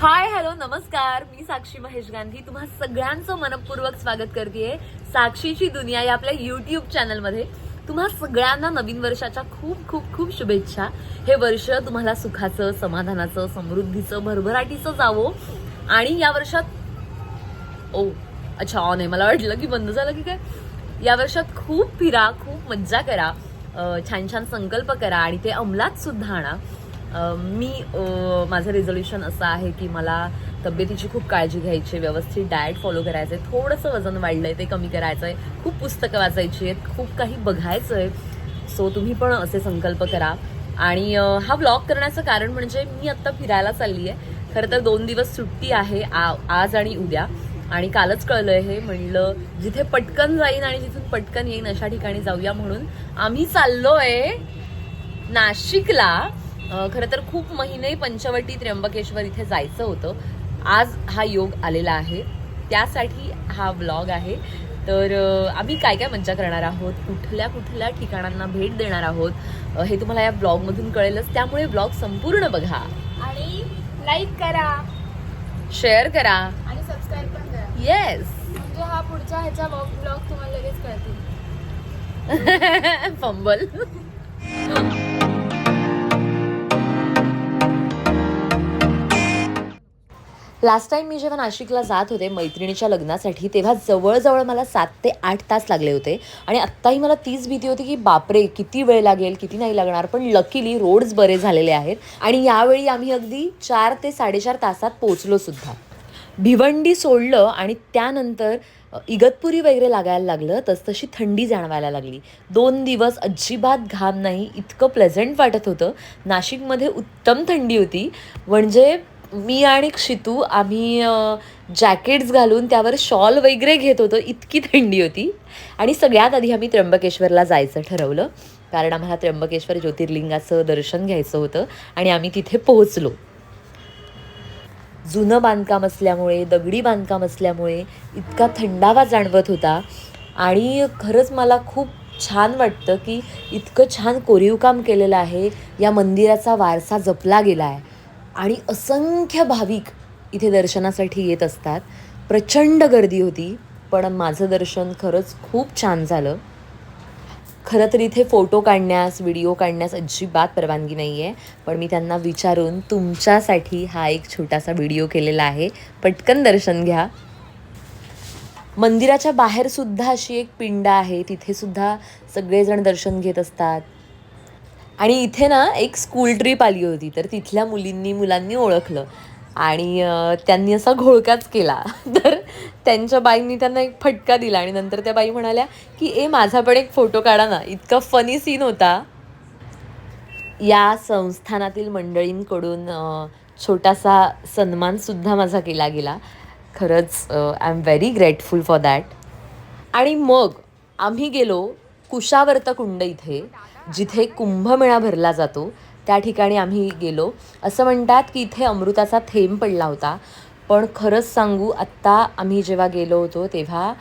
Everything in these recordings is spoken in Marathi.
हाय हॅलो नमस्कार. मी साक्षी महेश गांधी. तुम्हा सगळ्यांचं मनपूर्वक स्वागत करते साक्षीची दुनिया या आपल्या युट्यूब चॅनलमध्ये तुम्हा सगळ्यांना नवीन वर्षाच्या खूप खूप खूप शुभेच्छा. हे वर्ष तुम्हाला सुखाचं समाधानाचं समृद्धीचं भरभराटीचं जावो. आणि या वर्षात ओ अच्छा ऑन आहे. मला वाटलं की बंद झालं की काय? या वर्षात खूप फिरा खूप मज्जा करा. छान छान संकल्प करा आणि ते अंमलात सुद्धा आणा. मी माझं रिझोल्युशन असं आहे की मला तब्येतीची खूप काळजी घ्यायची आहे, व्यवस्थित डाएट फॉलो करायचं आहे थोडंसं वजन वाढलं आहे ते कमी करायचं आहे खूप पुस्तकं वाचायची आहेत खूप काही बघायचं आहे सो तुम्ही पण असे संकल्प करा. आणि हा ब्लॉग करण्याचं कारण म्हणजे मी आत्ता फिरायला चालली आहे. खरं तर दोन दिवस सुट्टी आहे आ- आज आणि उद्या. आणि कालच कळलं हे म्हणलं जिथे पटकन जाईन आणि जिथून पटकन येईन अशा ठिकाणी जाऊया म्हणून आम्ही चाललो आहे नाशिकला. खरं तर खूप महिने पंचवटी त्र्यंबकेश्वर इथे जायचं होतं. आज हा योग आलेला आहे. त्यासाठी हा ब्लॉग आहे. तर आम्ही काय काय मज्जा करणार आहोत? कुठल्या कुठल्या ठिकाणांना भेट देणार आहोत? हे तुम्हाला या ब्लॉगमधून कळेलच. त्यामुळे ब्लॉग संपूर्ण बघा. आणि लाईक करा. शेअर करा. आणि सबस्क्राईब पण करा. येस म्हणजे हा पुढचा ह्याचा ब्लॉग तुम्हाला लगेच कळतील. फंबल लास्ट टाइम मी जेव्हा नाशिकला जात होते मैत्रिणीच्या लग्नासाठी तेव्हा जवळजवळ मला सात ते आठ तास लागले होते. आणि आत्ताही मला तीच भीती होती की बापरे किती वेळ लागेल किती नाही लागणार पण लकीली रोड्स बरे झालेले आहेत. आणि यावेळी आम्ही अगदी चार ते साडेचार तासात पोचलो सुद्धा. भिवंडी सोडलं आणि त्यानंतर इगतपुरी वगैरे लागायला लागलं तसतशी थंडी जाणवायला लागली. दोन दिवस अजिबात घाम नाही इतकं प्लेझंट वाटत होतं. नाशिकमध्ये उत्तम थंडी होती. म्हणजे मी आणि क्षितू आम्ही जॅकेट्स घालून त्यावर शॉल वगैरे घेत होतो. इतकी थंडी होती. आणि सगळ्यात आधी आम्ही त्र्यंबकेश्वरला जायचं ठरवलं. कारण आम्हाला त्र्यंबकेश्वर ज्योतिर्लिंगाचं दर्शन घ्यायचं होतं आणि आम्ही तिथे पोहोचलो. जुनं बांधकाम असल्यामुळे दगडी बांधकाम असल्यामुळे इतका थंडावा जाणवत होता. आणि खरंच मला खूप छान वाटतं की इतकं छान कोरीव काम केलेलं आहे. या मंदिराचा वारसा जपला गेला आहे. आणि असंख्य भाविक इथे दर्शनासाठी येत असतात. प्रचंड गर्दी होती पण माझं दर्शन खरंच खूप छान झालं. खरं तर इथे फोटो काढण्यास व्हिडिओ काढण्यास अजिबात परवानगी नाही आहे पण मी त्यांना विचारून तुमच्यासाठी हा एक छोटासा व्हिडिओ केलेला आहे. पटकन दर्शन घ्या. मंदिराच्या बाहेरसुद्धा अशी एक पिंड आहे तिथेसुद्धा सगळेजण दर्शन घेत असतात. आणि इथे ना एक स्कूल ट्रिप आली होती तर तिथल्या मुलींनी मुलांनी ओळखलं. आणि त्यांनी असा घोळकाच केला. तर त्यांच्या बाईंनी त्यांना एक फटका दिला आणि नंतर त्या बाई म्हणाल्या की ए माझा पण एक फोटो काढा ना. इतका फनी सीन होता. या संस्थानातील मंडळींकडून छोटासा सन्मानसुद्धा माझा केला गेला. खरंच I am very grateful for that आणि मग आम्ही गेलो कुशावर्त कुंड इथे. जिथे कुंभमेळा भरला जातो त्या ठिकाणी आम्ही गेलो. असं म्हणतात की इथे अमृताचा थेंब पडला होता. पण खरंच सांगू आत्ता आम्ही जेव्हा गेलो होतो तेव्हा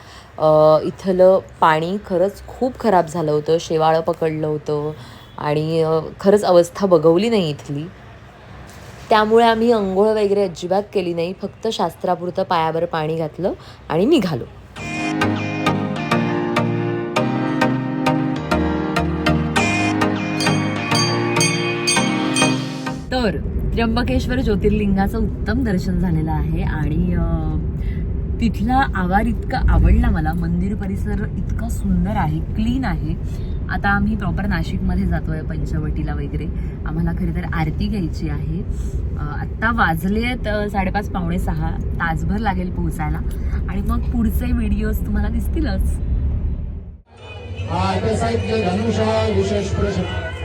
इथलं पाणी खरंच खूप खराब झालं होतं. शेवाळं पकडलं होतं आणि खरंच अवस्था बघवली नाही इथली. त्यामुळे आम्ही अंघोळ वगैरे अजिबात केली नाही. फक्त शास्त्रापुरतं पायावर पाणी घातलं आणि निघालो. त्र्यंबकेश्वर ज्योतिर्लिंगाचं उत्तम दर्शन झालेलं आहे आणि तिथला आवार इतका आवडला मला. मंदिर परिसर इतका सुंदर आहे क्लीन आहे. आता आम्ही प्रॉपर नाशिकमध्ये जातो आहे पंचवटीला वगैरे. आम्हाला खरं तर आरती घ्यायची आहे. आत्ता वाजले आहेत साडेपाच पावणे सहा. तासभर लागेल पोहोचायला. आणि मग पुढचे व्हिडिओज तुम्हाला दिसतीलच.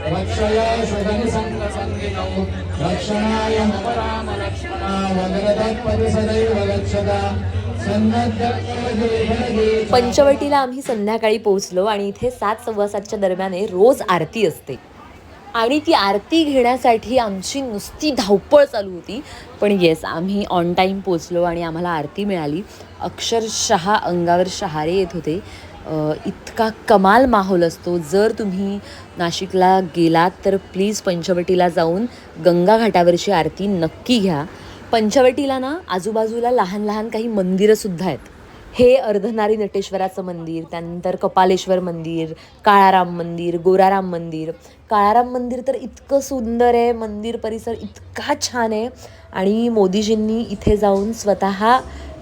रक्षणाय मम राम लक्ष्मणा गच्छता पंचवटीला आम्ही संध्याकाळी पोहोचलो आणि इथे सात सव्वा सातच्या दरम्याने रोज आरती असते. आणि ती आरती घेण्यासाठी आमची नुसती धावपळ चालू होती. पण येस आम्ही ऑन टाईम पोचलो आणि आम्हाला आरती मिळाली. अक्षरशः अंगावर शहारे येत होते. इतका कमाल माहोल असतो. जर तुम्ही नाशिकला गेलात तर प्लीज पंचवटीला जाऊन गंगा घाटावरची आरती नक्की घ्या. पंचवटीला ना आजूबाजूला लहान लहान काही मंदिरंसुद्धा आहेत. हे अर्धनारी नटेश्वराचं मंदिर त्यानंतर कपालेश्वर मंदिर काळाराम मंदिर गोराराम मंदिर. काळाराम मंदिर तर इतकं सुंदर आहे मंदिर परिसर इतका छान आहे. आणि मोदीजींनी इथे जाऊन स्वतः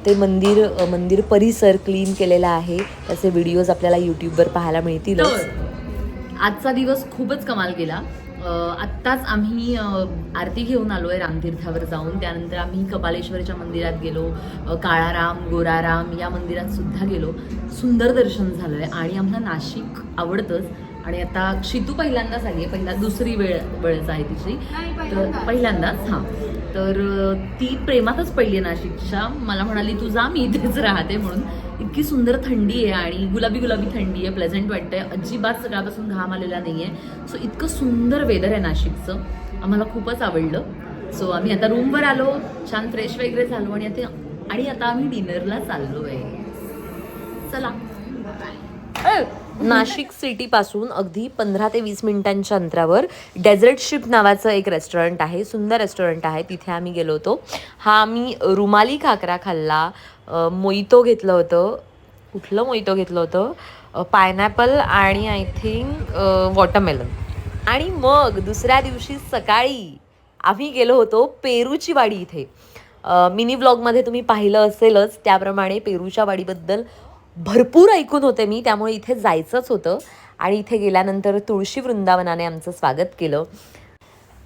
ते मंदिर मंदिर परिसर क्लीन केलेला आहे. त्याचे व्हिडिओज आपल्याला यूट्यूबवर पाहायला मिळतीलच. आजचा दिवस खूपच कमाल गेला. अ, आत्ताच आम्ही आरती घेऊन आलोय रामतीर्थावर जाऊन. त्यानंतर आम्ही कपालेश्वरच्या मंदिरात गेलो. काळाराम गोराराम या मंदिरात सुद्धा गेलो. सुंदर दर्शन झालंय आणि आम्हाला नाशिक आवडतंच. आणि आता शितू पहिल्यांदाच आली आहे पहिला दुसरी वेळ वेळच आहे तिची. तर पहिल्यांदाच. पहिल्यांदाच हां. तर ती प्रेमातच पडली आहे नाशिकच्या. मला म्हणाली तू जा मी इथेच राहते म्हणून. इतकी सुंदर थंडी आहे आणि गुलाबी गुलाबी थंडी आहे प्लेझंट वाटते अजिबात सगळ्यापासून घाम आलेला नाही आहे सो इतकं सुंदर वेदर आहे नाशिकचं. आम्हाला खूपच आवडलं. सो आम्ही आता रूमवर आलो छान फ्रेश वगैरे झालो आणि आता आणि आता आम्ही डिनरला चाललो आहे चला. नाशिक सिटी पासून अगदी पंधरा ते वीस मिनिटांच्या अंतरावर डेझर्ट शिप नावाचं एक रेस्टॉरंट आहे सुंदर रेस्टॉरंट आहे. तिथे आम्ही गेलो होतो. हा आम्ही रुमाली खाकरा खाल्ला मोईतो घेतलं होतं. कुठलं मोईतो घेतलं होतं? पायनॅपल आणि आय थिंक वॉटरमेलन. आणि मग दुसऱ्या दिवशी सकाळी आम्ही गेलो होतो पेरूची वाडी इथे मिनी ब्लॉगमध्ये तुम्ही पाहिलं असेलच त्याप्रमाणे पेरूच्या वाडीबद्दल भरपूर ऐकून होते मी त्यामुळे इथे जायचंच होतं. आणि इथे गेल्यानंतर तुळशी वृंदावनाने आमचं स्वागत केलं.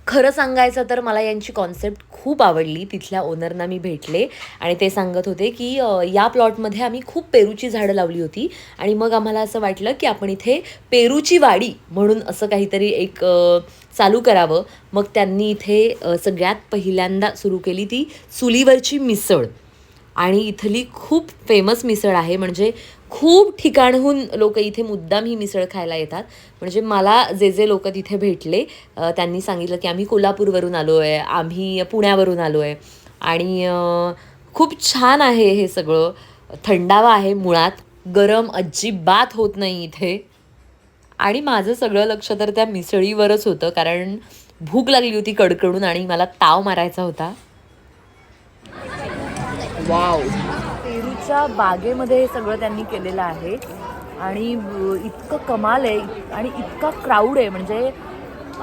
खरं सांगायचं तर मला यांची कॉन्सेप्ट खूप आवडली. तिथल्या ओनरना मी भेटले आणि ते सांगत होते की या प्लॉटमध्ये आम्ही खूप पेरूची झाडं लावली होती आणि मग आम्हाला असं वाटलं की आपण इथे पेरूची वाडी म्हणून असं काहीतरी एक चालू करावं. मग त्यांनी इथे सगळ्यात पहिल्यांदा सुरू केली ती चुलीवरची मिसळ. आणि इथली खूप फेमस मिसळ आहे. म्हणजे खूप ठिकाणहून लोक इथे मुद्दाम ही मिसळ खायला येतात. म्हणजे मला जे जे लोक तिथे भेटले त्यांनी सांगितलं की आम्ही कोल्हापूरवरून आलो आहे आम्ही पुण्यावरून आलो आहे आणि खूप छान आहे हे सगळं. थंडावा आहे मुळात. गरम अजिबात होत नाही इथे. आणि माझं सगळं लक्ष तर त्या मिसळीवरच होतं कारण भूक लागली होती कडकडून आणि मला ताव मारायचा होता. वाव. पेरूच्या बागेमध्ये हे सगळं त्यांनी केलेलं आहे. आणि इतकं कमाल आहे आणि इतका क्राऊड आहे. म्हणजे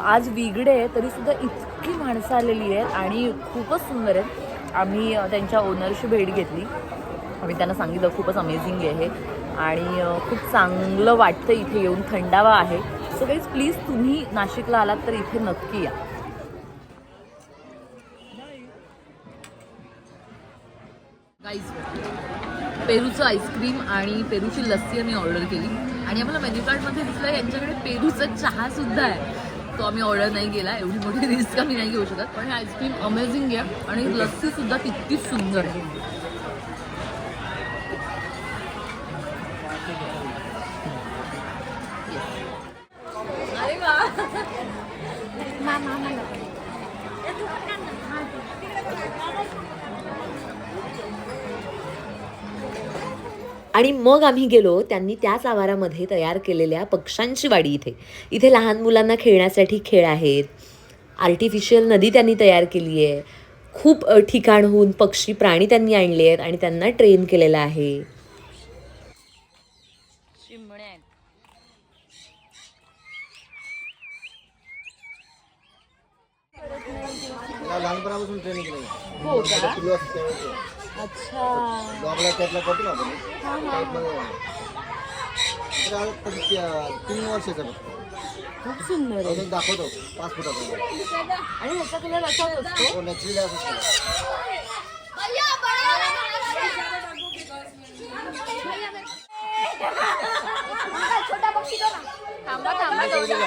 आज विगडे आहे तरी सुद्धा इतकी माणसं आलेली आहेत आणि खूपच सुंदर आहेत. आम्ही त्यांच्या ओनरशी भेट घेतली. आम्ही त्यांना सांगितलं खूपच अमेझिंग आहे हे. आणि खूप चांगलं वाटतं इथे येऊन. थंडावा आहे. सो गाईज प्लीज तुम्ही नाशिकला आलात तर इथे नक्की या. गाईज पेरूचं आईस्क्रीम आणि पेरूची लस्सी आम्ही ऑर्डर केली. आणि आम्हाला मेन्यू कार्डमध्ये दिसलं यांच्याकडे पेरूचा चहा सुद्धा आहे. तो आम्ही ऑर्डर नाही केला एवढी मोठी रिस्क आम्ही नाही घेऊ शकत. पण हे आईस्क्रीम अमेझिंग आहे आणि लस्सी सुद्धा तितकीच सुंदर आहे. अरे आणि मग आम्ही गेलो त्यांनी त्याच आवारामध्ये तयार केलेल्या पक्ष्यांची वाडी इथे. इथे लहान मुलांना खेळण्यासाठी खेळ आहेत. आर्टिफिशियल नदी त्यांनी तयार केली आहे. खूप ठिकाणहून पक्षी प्राणी त्यांनी आणले आहेत आणि त्यांना ट्रेन केलेलं आहे. लहानपणापासून ट्रेनिंग केलं हो का पिल्लू असतं त्यावेळेस अच्छा डॉगला कॅटला करतो ना आपण टाईपमध्ये तर आता पण ते- तीन वर्षाचा फक्त खूप सुंदर आहे. अजून दाखवतो. पाच फुटाचा आणि ह्याचा कलर असाच असतो? तो नॅचरली असं. थांबा थांबा जाऊ द्या.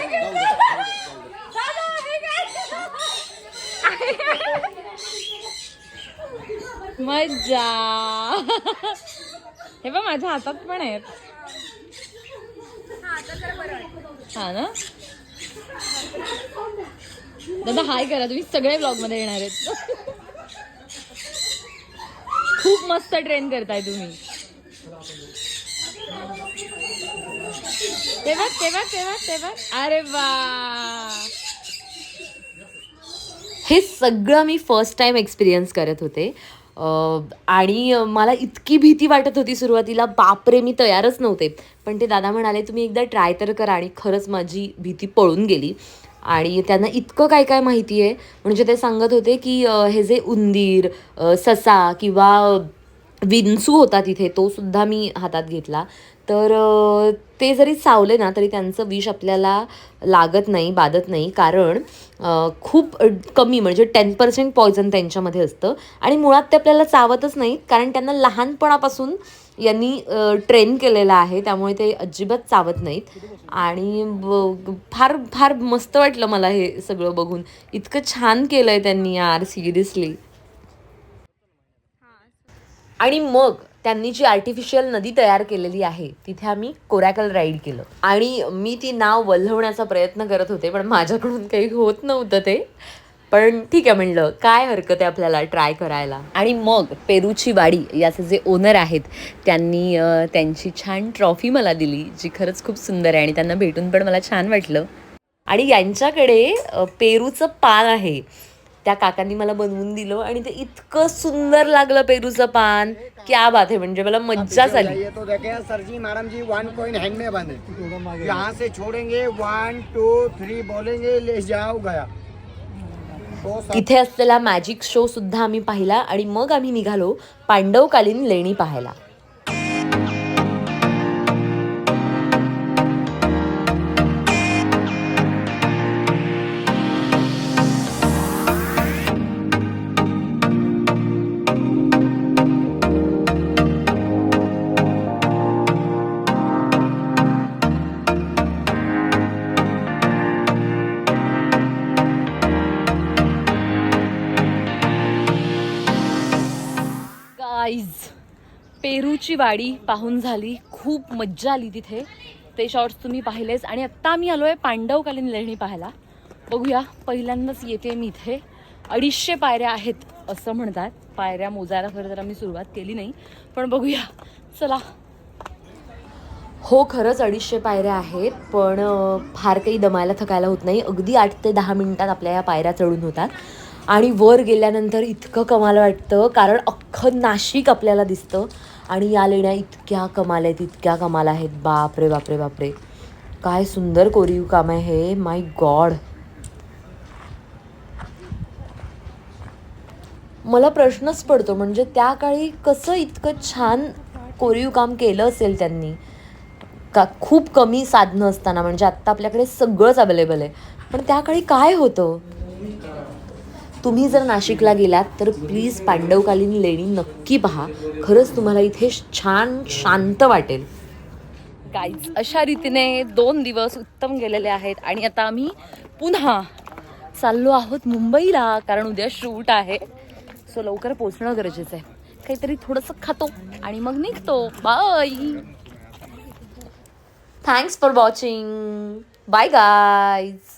मज्जा. हे बघ माझ्या हातात पण आहेत. हा ना? दादा हाय करा तुम्ही सगळे ब्लॉगमध्ये येणार आहेत. खूप मस्त ट्रेन करताय तुम्ही. तेव्हा तेव्हा तेव्हा तेव्हा अरे वा. हे सगळं मी फर्स्ट टाईम एक्सपिरियन्स करत होते. आणि मला इतकी भीती वाटत होती सुरुवातीला. बापरे मी तयारच नव्हते. पण ते दादा म्हणाले तुम्ही एकदा ट्राय तर करा. आणि खरंच माझी भीती पळून गेली. आणि त्यांना इतकं काय काय माहिती आहे? म्हणजे ते सांगत होते की हे जे उंदीर ससा किंवा विंचू होता तिथे तो सुद्धा मी हातात घेतला. तर ते जरी चावले ना तरी त्यांचं विष आपल्याला लागत नाही बाधत नाही. कारण खूप कमी म्हणजे टेन पर्सेंट पॉयझन त्यांच्यामध्ये असतं. आणि मुळात ते आपल्याला चावतच नाहीत. कारण त्यांना लहानपणापासून यांनी ट्रेन केलेलं आहे. त्यामुळे ते अजिबात चावत नाहीत. आणि फार फार मस्त वाटलं मला हे सगळं बघून. इतकं छान केलं आहे त्यांनी यार सिरियसली. आणि मग त्यांनी जी आर्टिफिशियल नदी तयार केलेली आहे तिथे आम्ही कोरॅकल राईड केलं. आणि मी ती नाव वल्हवण्याचा प्रयत्न करत होते पण माझ्याकडून काही होत नव्हतं ते. पण ठीक आहे म्हणलं काय हरकत आहे आपल्याला ट्राय करायला? आणि मग पेरूची वाडी याचे जे ओनर आहेत त्यांनी त्यांची छान ट्रॉफी मला दिली जी खरंच खूप सुंदर आहे आणि त्यांना भेटून पण मला छान वाटलं. आणि यांच्याकडे पेरूचं पान आहे. त्या काकांनी मला बनवून दिलं आणि ते इतकं सुंदर लागलं पेरूचं पान. क्या बात आहे म्हणजे मला मज्जाच आली. ये तो देखे sir ji madam ji one coin hand में बंद है यहाँ से छोड़ेंगे वन टू थ्री बोलेंगे ले जाओ गया. तिथे असलेला मॅजिक शो सुद्धा आम्ही पाहिला आणि मग आम्ही निघालो पांडवकालीन लेणी पाहायला. आमची वाडी पाहून झाली खूप मज्जा आली तिथे. ते शॉर्ट्स तुम्ही पाहिलेच. आणि आत्ता आम्ही आलो आहे पांडवकालीन लेणी पाहायला. बघूया पहिल्यांदाच येते मी इथे. अडीचशे पायऱ्या आहेत असं म्हणतात. पायऱ्या मोजायला खरं तर आम्ही सुरुवात केली नाही. पण बघूया. चला. हो खरंच अडीचशे पायऱ्या आहेत पण फार काही दमायला थकायला होत नाही. अगदी आठ ते दहा मिनिटात आपल्या या पायऱ्या चढून होतात. आणि वर गेल्यानंतर इतकं कमाल वाटतं कारण अख्खं नाशिक आपल्याला दिसतं. आणि या लेण्या इतक्या कमाल आहेत इतक्या कमाल आहेत. बापरे बापरे बापरे. काय सुंदर कोरीव काम आहे हे. माय गॉड मला प्रश्नच पडतो म्हणजे त्या काळी कसं इतकं छान कोरीव काम केलं असेल त्यांनी? का खूप कमी साधनं असताना म्हणजे आत्ता आपल्याकडे सगळंच अवेलेबल आहे. पण त्या काळी काय होतं? तुम्ही जर नाशिकला गेलात तर प्लीज पांडवकालीन लेणी नक्की पहा. खरंच तुम्हाला इथे छान शांत वाटेल. गाईज अशा रीतीने दोन दिवस उत्तम गेलेले आहेत आणि आता आम्ही पुन्हा चाललो आहोत मुंबईला कारण उद्या शूट आहे. सो लवकर पोचणं गरजेचं आहे. काहीतरी थोडंसं खातो आणि मग निघतो. Bye thanks for watching bye guys